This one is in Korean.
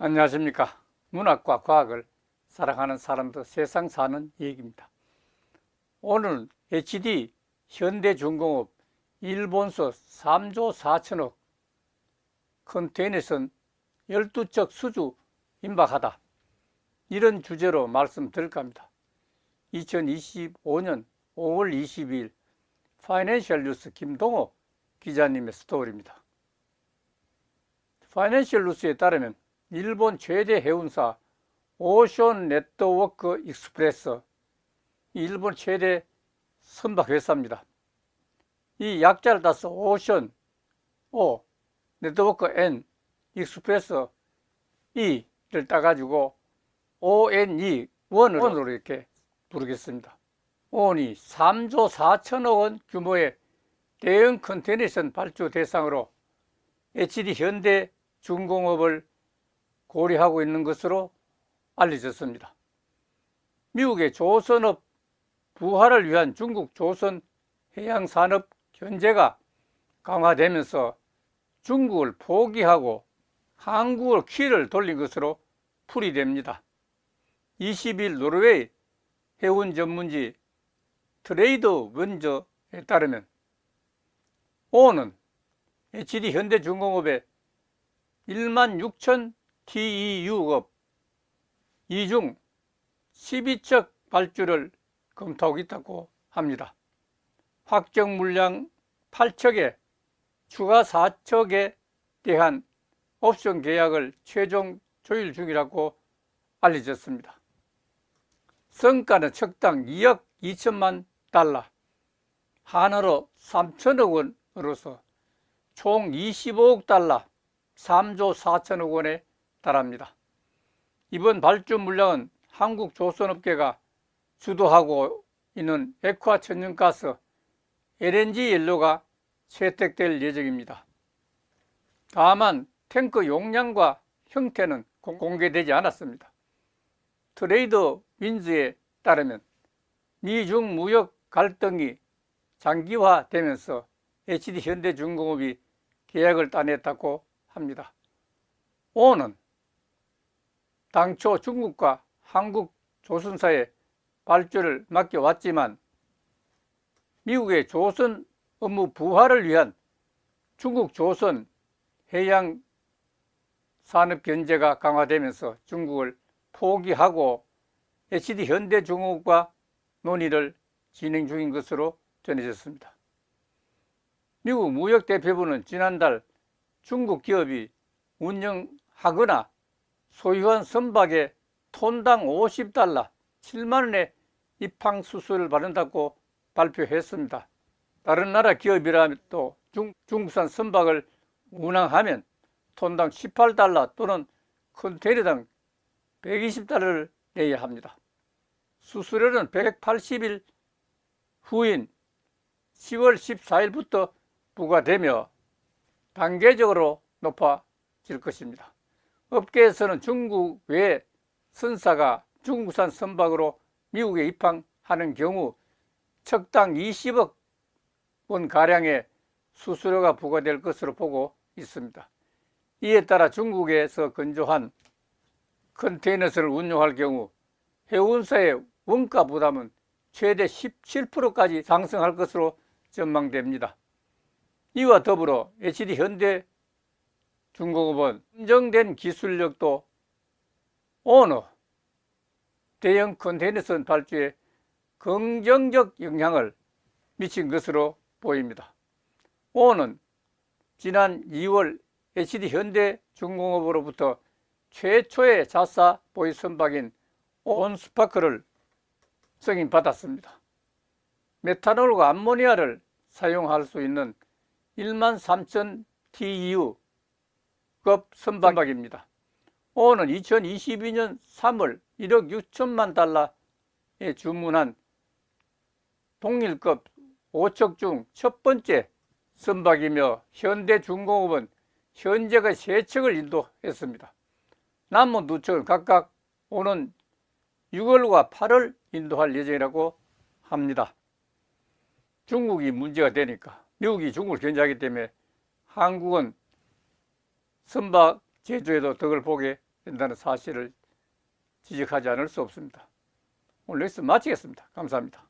안녕하십니까. 문학과 과학을 사랑하는 사람도 세상 사는 얘기입니다. 오늘 HD 현대중공업 일본서 3조 4천억 컨테이너선 12척 수주 임박하다. 이런 주제로 말씀드릴까 합니다. 2025년 5월 22일 파이낸셜 뉴스 김동호 기자님의 스토리입니다. 파이낸셜 뉴스에 따르면 일본 최대 해운사 오션 네트워크 익스프레스 이 일본 최대 선박 회사입니다. 이 약자를 따서 오션 O 네트워크 N 익스프레스 E를 따가지고 ONE 원을 원으로 이렇게 부르겠습니다. ON이 3조 4천억 원 규모의 대형 컨테이너선 발주 대상으로 HD 현대 중공업을 고려하고 있는 것으로 알려졌습니다. 미국의 조선업 부활을 위한 중국 조선 해양산업 견제가 강화되면서 중국을 포기하고 한국으로 키를 돌린 것으로 풀이됩니다. 20일 노르웨이 해운 전문지 트레이드 원저에 따르면 오는 HD 현대중공업의 1만 6천 TEU업 이중 12척 발주를 검토하고 있다고 합니다. 확정 물량 8척에 추가 4척에 대한 옵션 계약을 최종 조율 중이라고 알려졌습니다. 성과는 척당 2억 2천만 달러, 한화로 3천억 원으로서 총 25억 달러, 3조 4천억 원에 달합니다. 이번 발주 물량은 한국 조선업계가 주도하고 있는 액화 천연가스 LNG 연료가 채택될 예정입니다. 다만 탱크 용량과 형태는 공개되지 않았습니다. 트레이드 윈즈에 따르면 미중 무역 갈등이 장기화되면서 HD 현대중공업이 계약을 따냈다고 합니다. 오는 당초 중국과 한국 조선사에 발주를 맡겨왔지만 미국의 조선 업무 부활을 위한 중국 조선 해양 산업 견제가 강화되면서 중국을 포기하고 HD 현대중공업과 논의를 진행 중인 것으로 전해졌습니다. 미국 무역대표부는 지난달 중국 기업이 운영하거나 소유한 선박에 톤당 50달러, 7만원의 입항 수수료를 받는다고 발표했습니다. 다른 나라 기업이라도 중, 중국산 선박을 운항하면 톤당 18달러 또는 컨테이너당 120달러를 내야 합니다. 수수료는 180일 후인 10월 14일부터 부과되며 단계적으로 높아질 것입니다. 업계에서는 중국 외 선사가 중국산 선박으로 미국에 입항하는 경우 척당 20억 원 가량의 수수료가 부과될 것으로 보고 있습니다. 이에 따라 중국에서 건조한 컨테이너선을 운용할 경우 해운사의 원가 부담은 최대 17%까지 상승할 것으로 전망됩니다. 이와 더불어 HD 현대 중공업은 인정된 기술력도 오너 대형 컨테이너선 발주에 긍정적 영향을 미친 것으로 보입니다. 오는 지난 2월 HD 현대 중공업으로부터 최초의 자사 보이 선박인 온스파크를 승인받았습니다. 메탄올과 암모니아를 사용할 수 있는 1만 3천 TEU 급 선박입니다. 오는 2022년 3월 1억 6천만 달러에 주문한 동일급 5척 중 첫 번째 선박이며 현대중공업은 현재가 3척을 인도했습니다. 남은 두 척은 각각 오는 6월과 8월 인도할 예정이라고 합니다. 중국이 문제가 되니까 미국이 중국을 견제하기 때문에 한국은 선박 제조에도 덕을 보게 된다는 사실을 지적하지 않을 수 없습니다. 오늘 여기서 마치겠습니다. 감사합니다.